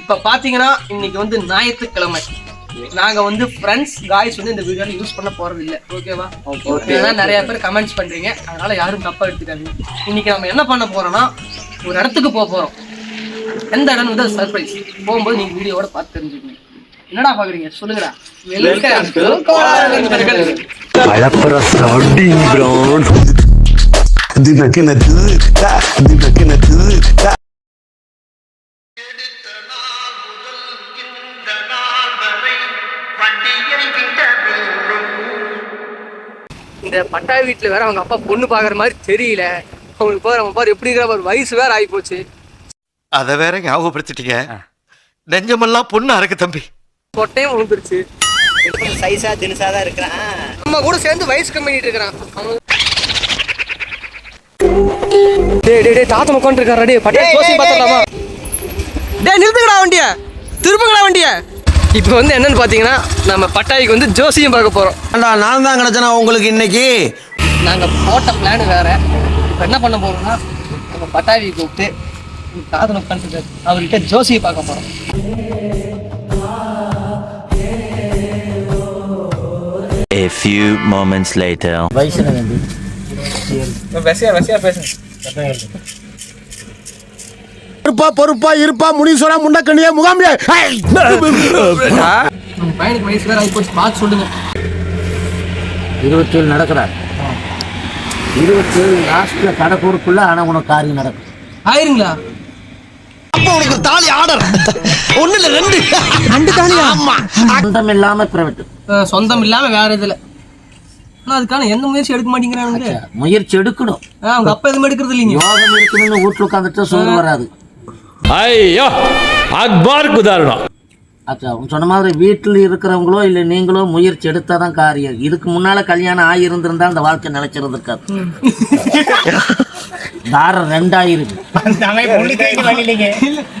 இப்ப பாத்தீங்கன்னா இன்னைக்கு வந்து ஞாயிற்றுக்கிழமை. நாங்க வந்து ஃப்ரெண்ட்ஸ் காய்ஸ் வந்து இந்த வீடியோல யூஸ் பண்ண போறது இல்ல. ஓகேவா ஏன்னா நிறைய பேர் கமெண்ட்ஸ் பண்றீங்க. அதனால யாரும் தப்பா எடுத்துக்காதீங்க. இன்னைக்கு நம்ம என்ன பண்ண போறோம்னா ஒரு இடத்துக்கு போக போறோம். எந்த இடம் வந்து சர்ப்ரைஸ் போகும்போது நீங்க வீடியோவோட பார்த்து தெரிஞ்சுக்கணும் என்னடா பாக்குறீங்க? சொல்லுங்கடா. வெல்கம் இந்த பட்டா வீட்டுல வேற அவங்க அப்பா பொண்ணு பாக்குற மாதிரி தெரியல. அவங்களுக்கு பாரு அவங்க பாரு எப்படி இருக்கிற பாரு வயசு வேற ஆகி போச்சு அத வேற ஞாபகப்படுத்திட்டீங்க. நெஞ்சமெல்லாம் பொண்ணு அறக்கு தம்பி. கொட்டையும் விழுந்துருச்சு சைஸா தினுசா தான் இருக்கிறான். நம்ம கூட சேர்ந்து வயசு கம்மி பண்ணிட்டு இருக்கிறான். அவன் டேய் டேய் டேய் தாத்தா உட்காந்து இருக்காரா டேய் பட்டா ஜோசி பார்த்தலாமா டேய் நிறுத்துங்கடா வண்டிய. திருப்புங்கடா வண்டிய. இப்போ வந்து என்னன்னு பாத்தீங்கன்னா நம்ம பட்டாய்க்கு வந்து ஜோசியம் பார்க்க போறோம். நான் தான் கிடைச்சனா உங்களுக்கு இன்னைக்கு? நாங்க போட்ட பிளான் வேற. இப்போ என்ன பண்ண போறோம்னா நம்ம பட்டாவி கூப்பிட்டு காதல் உட்காந்து அவர்கிட்ட ஜோசியை பார்க்க போறோம். A few moments later. இருப்பா பொறுப்பா இருப்பா முனீஸ்வரா முண்டக்கண்ணியா முகாமியா பையனுக்கு வயசு வேற ஆகி போச்சு பார்த்து சொல்லுங்க. இருபத்தேழு நடக்கிறார். இருபத்தேழு லாஸ்ட்ல கடைக்கூருக்குள்ள ஆனா உனக்கு காரியம் நடக்கும். ஆயிருங்களா? அப்ப உனக்கு தாலி ஆர்டர் ஒண்ணு இல்ல ரெண்டு. ரெண்டு தாலியா? ஆமா. சொந்தம் இல்லாம பிரைவேட் சொந்தம் இல்லாம வேற இதுல. ஆனா அதுக்கான எந்த முயற்சி எடுக்க மாட்டேங்கிறானுங்க. முயற்சி எடுக்கணும். ஆஹ் அவங்க அப்பா எதுவுமே எடுக்கிறது இல்லைங்க. யோகம் இருக்கணும்னு வீட்டுல உட்காந்துட்டு வராது. ஐயோ அக்பாருக்கு உதாரணம். அச்சா உன் சொன்ன மாதிரி வீட்டில் இருக்கிறவங்களோ இல்லை நீங்களோ முயற்சி எடுத்தாதான் காரியம். இதுக்கு முன்னால கல்யாணம் ஆகியிருந்திருந்தா அந்த வாழ்க்கை நிலைச்சிருந்திருக்காது. தாரம் ரெண்டாயிருக்கு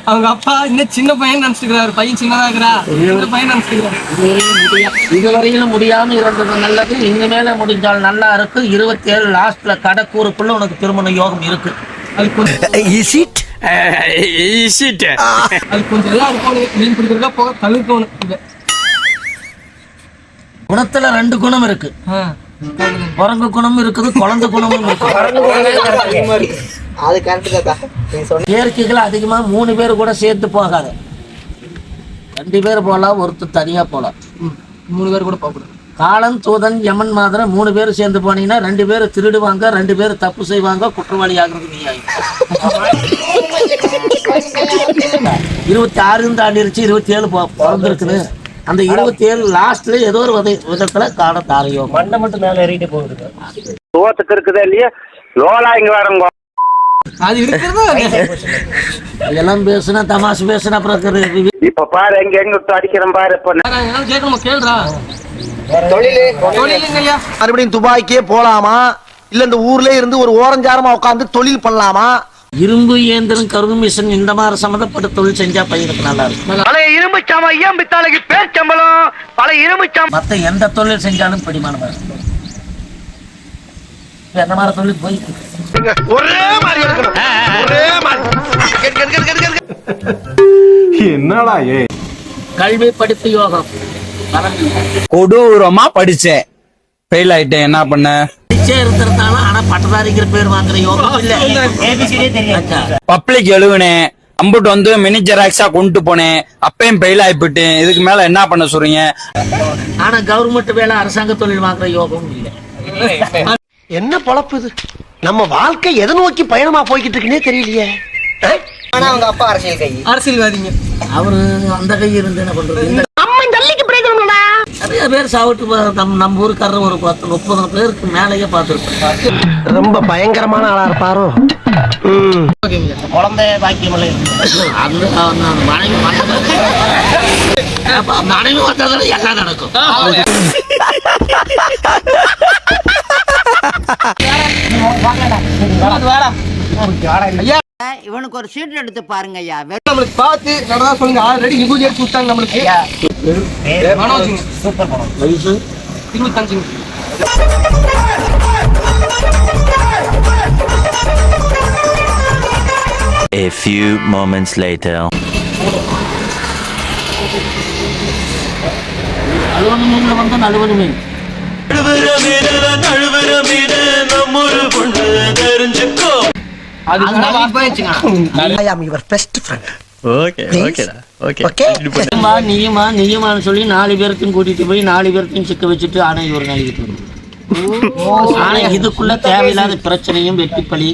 அவங்க அப்பா இன்னும் சின்ன பையன் நினைச்சுக்கிறாரு. பையன் சின்னதா இருக்கிறா. சின்ன பையன் நினைச்சுக்கிறாரு. இதுவரையிலும் முடியா- இதுவரையிலும் முடியாம இருந்தது நல்லது. இனிமேல முடிஞ்சால் நல்லா இருக்கு. இருபத்தி ஏழு லாஸ்ட்ல கடைக்கூருக்குள்ள உனக்கு திருமண யோகம் இருக்கு. அது கொஞ்சம் இஸ் இட் அது கொஞ்சம் எல்லாம் இருக்கணும் மீன் பிடிக்கிறதா போக தவிர்க்கணும் இதை. குணத்துல ரெண்டு குணம் இருக்கு. குரங்கு குணமும் இருக்குது குழந்தை குணமும் இருக்கு. அது கரெக்டு இயற்கைகள் அதிகமா மூணு பேர் கூட சேர்த்து போகாது. ரெண்டு பேர் போகலாம் ஒருத்தர் தனியா போகலாம். மூணு பேர் கூட போகக்கூடாது. காலன் தூதன் யமன் மாதிரி மூணு பேர் சேர்ந்து போனீங்கன்னா ரெண்டு பேர் திருடுவாங்க ரெண்டு பேர் தப்பு செய்வாங்க குற்றவாளி ஆகிறது நீ இருபத்தி ஆறு தாண்டிருச்சு இருபத்தி ஏழு பிறந்திருக்குது அந்த இருபத்தி ஏழு லாஸ்ட்ல ஏதோ ஒரு வித விதத்துல கால தாரையோ மண்டை மட்டும் மேல ஏறிட்டே போகுது சோத்துக்கு இருக்குதா இல்லையா? லோலா இங்க வரங்க. அது இருக்கிறதா எல்லாம் பேசுனா தமாசு பேசுனா அப்புறம் இப்ப பாரு எங்க எங்க அடிக்கிறேன் பாரு இப்ப கேட்கணுமா? கேளுடா. தொழிலு. தொழிலுங்க ஐயா? மறுபடியும் துபாய்க்கே போலாமா? இல்ல இந்த ஊர்ல இருந்து ஒரு ஓரஞ்சாரமா உட்காந்து தொழில் பண்ணலாமா? இரும்பு இயந்திரம் கரும்பு மிஷின் இந்த மாதிரி சம்மந்தப்பட்ட தொழில் செஞ்சா பையனுக்கு நல்லா இருக்கும். பழைய இரும்பு சாமா ஐயம் பித்தாளைக்கு பேர் சம்பளம். பழைய இரும்பு சாமா மத்த எந்த தொழில் செஞ்சாலும் பிடிமானமா இருக்கும் என்ன மாதிரி தொழில். ஒரே மாதிரி இருக்கணும் ஒரே மாதிரி. என்னடா ஏ? கல்வி படிப்பு யோகம் கொடூரமா படிச்சேன். ஃபெயில் ஆயிட்டேன். என்ன பண்ண? இருந்திருந்தாலும் ஆனா பட்டதாரிங்கிற பேர் வாங்குற யோகம் இல்ல. பப்ளிக் எழுவுனேன். அம்புட்டு வந்து மினி ஜெராக்ஸா கொண்டு போனேன். அப்பயும் ஃபெயில் ஆயிப்பிட்டேன் இதுக்கு மேல என்ன பண்ண சொல்றீங்க? ஆனா கவர்மெண்ட் வேலை அரசாங்க தொழில் வாங்குற யோகம் இல்ல. என்ன பொழப்பு இது? நம்ம வாழ்க்கை எதை நோக்கி பயணமா போய்கிட்டு இருக்குன்னே தெரியலையே? ஆனா அவங்க அப்பா அரசியல் கை. அரசியல்வாதிங்க. அவரு அந்த கை இருந்து என்ன பண்றது? நிறைய பேர் சாப்பிட்டு பா- நம்ம நம்ம ஊருக்காரர் ஒரு பத்து முப்பது பேருக்கு மேலேயே பார்த்துருக்கோம் ரொம்ப பயங்கரமான ஆளா இருப்பாரோ? ம். குழந்தை பாக்கியம். அந்த மனைவி மனைவி வந்ததுல எல்லாம் நடக்கும்? இவனுக்கு ஒரு சீட் எடுத்து பாருங்க ஐயா நம்மளுக்கு பார்த்து நடந்தா சொல்லுங்க. ஆல்ரெடி விபூதி எடுத்து விட்டாங்க நம்மளுக்கு மனோஜுங்க. சூப்பர் படம் வயசு இருபத்தஞ்சுங்க A few moments later. நழுவன மீன்ல வந்து நழுவன மீன் I am your best friend okay ஓகேடா ஓகே நீயுமா நீயுமா நீயுமான்னு சொல்லி நாலு பேர்த்தையும் கூட்டிட்டு போய் நாலு பேர்த்தையும் சிக்க வச்சுட்டு ஆனை ஒரு நாளைக்கு ஆனா இதுக்குள்ள தேவையில்லாத பிரச்சனையும் வெட்டி பழி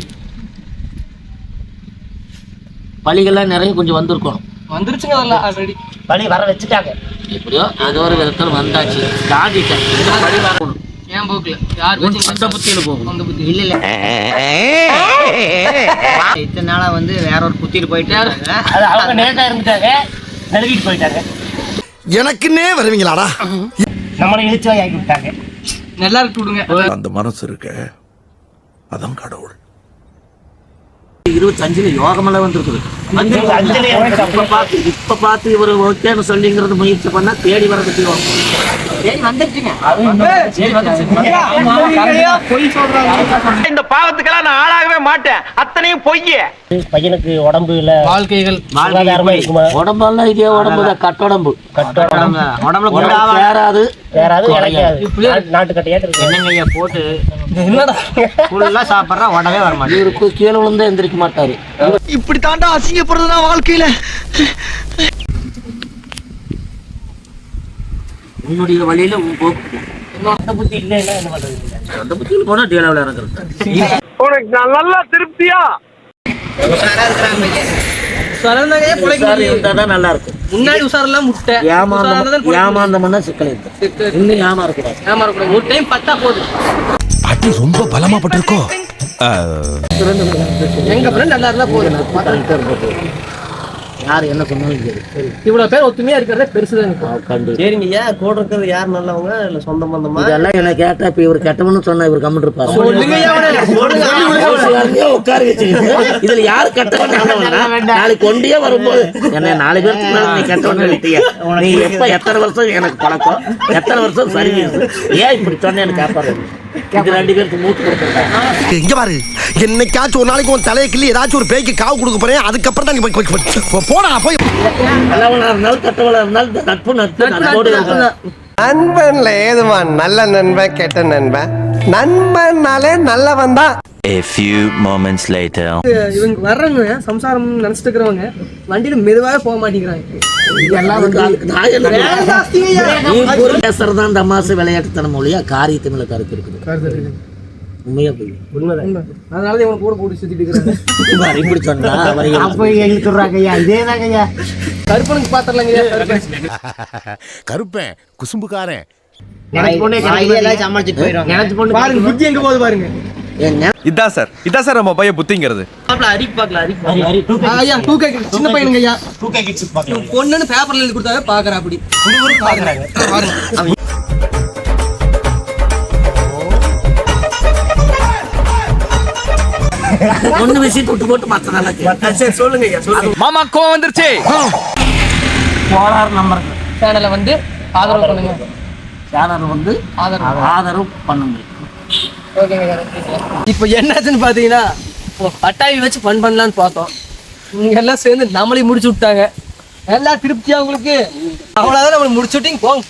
பழிகள்லாம் நிறைய கொஞ்சம் வந்திருக்கும் வந்துருச்சுங்க அதெல்லாம் ஆல்ரெடி பழி வர வச்சுட்டாங்க. எப்படியோ அது ஒரு விதத்தில் வந்தாச்சு. தாண்டிட்டேன் பழி வரணும் ஏன் போக்குல? யார் சொந்த புத்தியில போகும். அந்த புத்தி. இல்ல இல்ல. இத்தனை நாளா வந்து வேற ஒரு குத்திட்டு போயிட்டு. அது அவங்க நேரா இருந்துட்டாங்க நழுவிட்டு போயிட்டாங்க. எனக்குன்னே வருவீங்களாடா? நம்மளை ஆக்கி விட்டாங்க. நல்லா இருக்கு விடுங்க. அந்த மனசு இருக்க அதான் கடவுள். இருபத்தஞ்சுல யோகமெல்லாம் வந்திருக்குது. இப்ப பார்த்து இப்ப பார்த்து இவர் ஓகேன்னு சொல்லிங்கிறது முயற்சி பண்ணா தேடி வர்றதுக்கு யோகம். தேடி வந்துருச்சுங்க. இந்த பாவத்துக்கெல்லாம் நான் ஆளாகவே மாட்டேன். அத்தனையும் பொய்யே. பையனுக்கு உடம்பு இல்ல வாழ்க்கைகள் உடம்பெல்லாம் இதே உடம்பு தான் கட்டுடம்பு. உடம்புல உடம்புல குண்டாவா சேராது நாட்டுக்கட்டையா என்னங்க ஐயா போட்டு? என்னடா? ஃபுல்லா சாப்பிட்றா உடவே வர மாட்டேன் இவருக்கு கீழே விழுந்தா எந்திரிக்க மாட்டாரு. இப்படி தாண்டா அசிங்கப்படுறதுனா வாழ்க்கையில? உன்னுடைய வழியில உன் போக்கு. சொந்த புத்தி இல்லைன்னா என்ன பண்றது? சொந்த புத்தியில் போனா டீலாவில் இறங்குறது. உனக்கு நல்லா திருப்தியா? சரணங்க பிழைக்க உஷார் முடியும் இருந்தா தான் நல்லா இருக்கும் முன்னாடி உஷாரெல்லாம் முட்டை. ஏமாந்தம் ஏமாந்தம்னா சிக்கல் இருக்கு இன்னும் ஏமாறக்கூடாது. ஏமாறக்கூடாது. ஒரு டைம் பத்தா போதும். அடி ரொம்ப பலமா பட்டிருக்கோ. எங்க நல்லா இருந்தா போதும். யார் என்ன சொன்னாலும் சரி. இவ்வளவு பேர் ஒத்துமையா இருக்கிறதே எனக்கு கண்டு சரிங்க ஏன் கூட இருக்கிறது யார் நல்லவங்க இல்ல சொந்த பந்தமா? இதெல்லாம் என்ன கேட்டா இப்ப இவர் கெட்டவனு சொன்னா இவர் கம்மிட்டு இருப்பாரு. சொல்லுங்கய்யா அவனை. உட்கார வச்சிருக்கீங்க இதுல யாரு கெட்டவன் நாளைக்கு கொண்டே வரும்போது என்ன நாலு பேருக்கு நீ கெட்டவன் நினைட்டிய நீ எப்ப எத்தனை வருஷம் எனக்கு பழக்கம்? எத்தனை வருஷம் சர்வீஸ் ஏன் இப்படி சொன்னேன்னு கேட்பாரு இது ரெண்டு பேருக்கு மூட்டு கொடுத்துருக்காங்க இங்க பாரு. என்னைக்காச்சும் ஒரு நாளைக்கு உன் தலையை கிள்ளி ஏதாச்சும் ஒரு பேய்க்கு காவு கொடுக்க போறேன் அதுக்கப்புறம் தான் நீ போய் போய் போய் போடா போய். நல்லவனா இருந்தாலும் கெட்டவனா இருந்தாலும் நட்பு நட்பு நட்போடு. நண்பன்ல ஏதுமா நல்ல நண்பன் கெட்ட நண்பன்? நண்பன்னாலே நல்லவன் தான் A few moments later. இவங்க வர்றவங்க சம்சாரம் நினைச்சிட்டு இருக்கிறவங்க வண்டியில மெதுவாக போக மாட்டேங்கிறாங்க. இதெல்லாம் வந்து நான் என்ன சொல்றேன்? நீ பொருள் பேசுறதா இந்த அமாசை விளையாட்டுத்தனம் மொழியா காரியத்து மேல கருத்து இருக்குது. உண்மையா போய்? அதனால இவங்க கூட போட்டு சுத்திட்டு இருக்கிறாங்க. இப்படி சொன்னா அவரை எங்களுக்கு சொல்றாங்க ஐயா இதே தாங்க ஐயா. கருப்பனுக்கு பாத்திரலாங்க கருப்பேன். குசும்புக்காரன். எல்லாம் பாருங்க புத்தி எங்க போகுது பாருங்க. இதான் சார். இதான் சார் நம்ம பையன் புத்திங்கிறது. ஐயா டூ கே சின்ன பையனுங்க ஐயா. பொண்ணுன்னு பேப்பர்ல எழுதி கொடுத்தாவே பாக்குறா அப்படி. பாருங்க ஒண்ணு விஷயம் விட்டு போட்டு மத்த நல்லா சரி சொல்லுங்க மாமா கோவம் வந்துருச்சு. போலார் நம்பர். சேனலை வந்து ஆதரவு பண்ணுங்க சேனல் வந்து ஆதரவு. பண்ணுங்க. இப்போ என்னாச்சுன்னு பார்த்தீங்கன்னா பட்டாவி வச்சு ஃபன் பண்ணலான்னு பார்த்தோம். நீங்க எல்லாம் சேர்ந்து நம்மளையும் முடிச்சு விட்டாங்க. எல்லாம் திருப்தியா உங்களுக்கு? அவ்வளோதான் நம்மளை முடிச்சு விட்டீங்க போங்க.